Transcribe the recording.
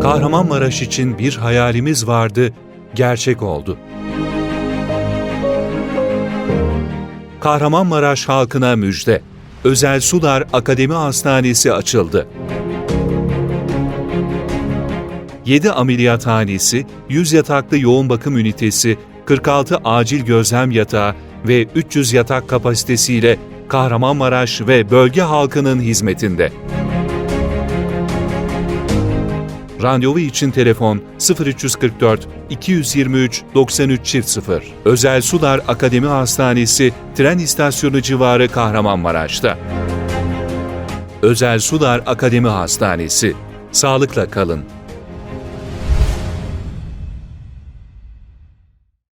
Kahramanmaraş için bir hayalimiz vardı, gerçek oldu. Kahramanmaraş halkına müjde. Özel Sular Akademi Hastanesi açıldı. 7 ameliyathanesi, 100 yataklı yoğun bakım ünitesi, 46 acil gözlem yatağı ve 300 yatak kapasitesiyle Kahramanmaraş ve bölge halkının hizmetinde. Randevu için telefon 0344 223 93 0. Özel Sular Akademi Hastanesi tren istasyonu civarı Kahramanmaraş'ta. Özel Sular Akademi Hastanesi. Sağlıkla kalın.